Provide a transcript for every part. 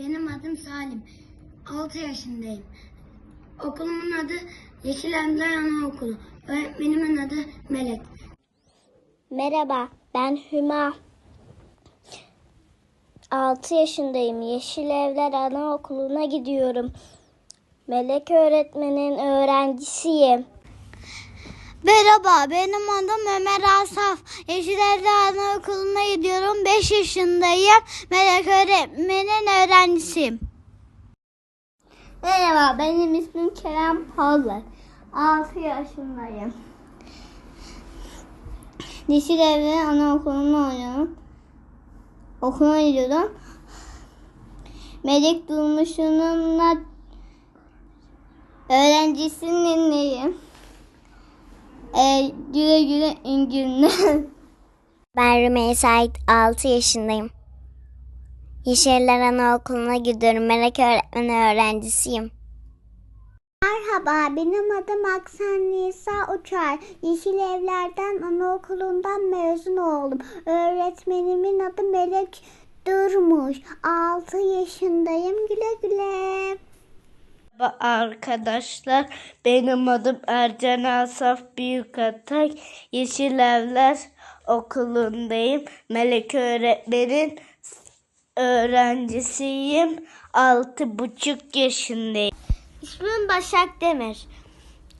Benim adım Salim. 6 yaşındayım. Okulumun adı Yeşil Emre Anaokulu. Öğretmenimin adı Melek. Merhaba, ben Hüma. 6 yaşındayım. Yeşil Evler Anaokulu'na gidiyorum. Melek öğretmenin öğrencisiyim. Merhaba, benim adım Ömer Asaf. Yeşilevli Anaokulu'na gidiyorum. 5 yaşındayım. Melek öğretmenin öğrencisiyim. Merhaba, benim ismim Kerem Hazır. 6 yaşındayım. Yeşil Evler Anaokulu'na oynuyorum. Okula gidiyorum. Melek Durmuş'unla öğrencisinin ee, güle güle İngilizce. Ben Rümeysa Ait 6 yaşındayım. Yeşiller Anaokulu'na gidiyorum. Melek öğretmeni öğrencisiyim. Merhaba, benim adım Aksan Nisa Uçar. Yeşil Evler'den anaokulundan mezun oldum. Öğretmenimin adı Melek Durmuş. 6 yaşındayım. Güle güle. Merhaba arkadaşlar. Benim adım Ercan Asaf Büyükatay. Yeşil Evler Okulu'ndayım. Melek öğretmenin öğrencisiyim. Altı buçuk yaşındayım. İsmim Başak Demir.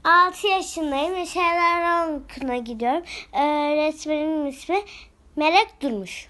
6 yaşındayım. Yeşiller Anaokulu'na gidiyorum. Öğretmenim ismi Melek Durmuş.